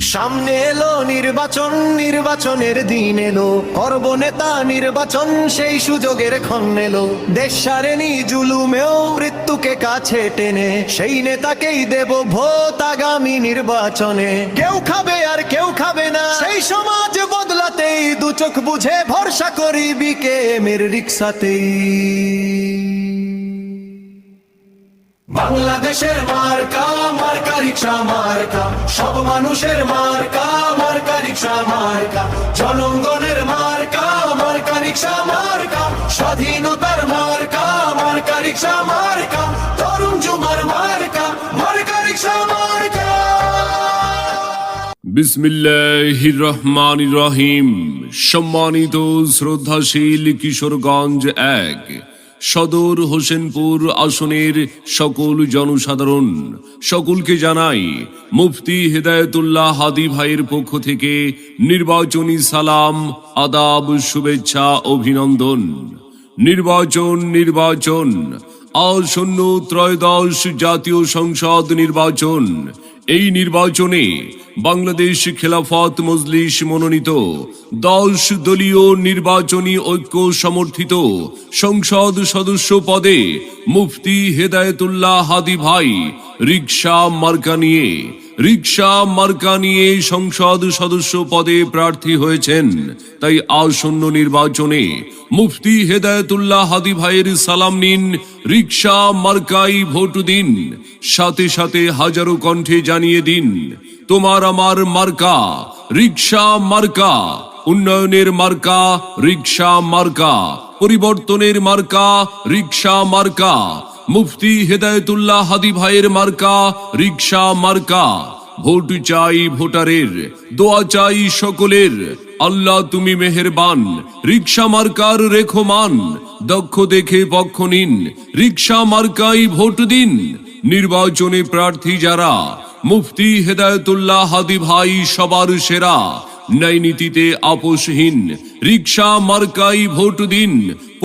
সামনে এলো নির্বাচন, নির্বাচনের দিন এলো। করব নেতা নির্বাচন, সেই সুযোগের ক্ষণ এলো। দেশ সারেনি জুলুমেও মৃত্যুকে কাছে টেনে। সেই নেতাকেই দেব ভোট আগামী নির্বাচনে। কেউ খাবে আর কেউ খাবে না। সেই সমাজ বদলাতেই দু চোখ বুঝে ভরসা করি বিকে মের রিক্সাতেই। বাংলাদেশের মার্কা মার্কা রিক্সা, মার্কা। সব মানুষের মার্কা মার্কা রিক্সা, মার্কা। জনগণের মার্কা মার্কা রিক্সা, মার্কা। স্বাধীনতার মার্কা মার্কা রিক্সা, মার্কা। তরুণ যুমার মার্কা মার্কা রিক্সা, মার্কা। বিসমিল্লাহির রহমান রহিম। সম্মানিত শ্রদ্ধাশীল কিশোরগঞ্জ এক। সদর হোসেনপুর আসনের সকল জনসাধারণ সকলকে জানাই, মুফতি হেদায়তুল্লাহ হাদি ভাইয়ের পক্ষ থেকে নির্বাচনী সালাম, আদাব, শুভেচ্ছা, অভিনন্দন। নির্বাচন নির্বাচন আসন্ন ত্রয়োদশ জাতীয় সংসদ নির্বাচন। এই নির্বাচনে বাংলাদেশ খেলাফত মজলিস মনোনীত দশ দলীয় নির্বাচনী ঐক্য সমর্থিত সংসদ সদস্য পদে মুফতি হেদায়তুল্লাহ হাদি ভাই রিক্সা মার্কা নিয়ে রিক্সা মার্কা নিয়ে সংসদ সদস্য পদে প্রার্থী হয়েছেন। তাই আসন্ন নির্বাচনে মুফতি হেদায়তুল্লাহ হাদি ভাইয়ের সালাম নিন রিক্সা মার্কাই ভোট দিন, সাথে সাথে হাজারো কণ্ঠে জানিয়ে দিন, তোমার আমার মার্কা রিক্সা মার্কা, উন্নয়নের মার্কা রিক্সা মার্কা, পরিবর্তনের মার্কা রিক্সা মার্কা মুফতি হেদায়তুল্লাহ হাদি ভাইয়ের মার্কা রিক্সা মার্কা। ভোট চাই ভোটারের, দোয়া চাই সকলের। আল্লাহ তুমি মেহেরবান রিক্সা মার্কার রেখমান। দক্ষ দেখে পক্ষ নিন রিক্সা মার্কাই ভোট দিন। নির্বাচনে প্রার্থী যারা, মুফতি হেদায়তুল্লাহ হাদি ভাই সবার সেরা। ন্যায় নীতিতে আপোষহীন রিক্সা মার্কাই ভোট দিন।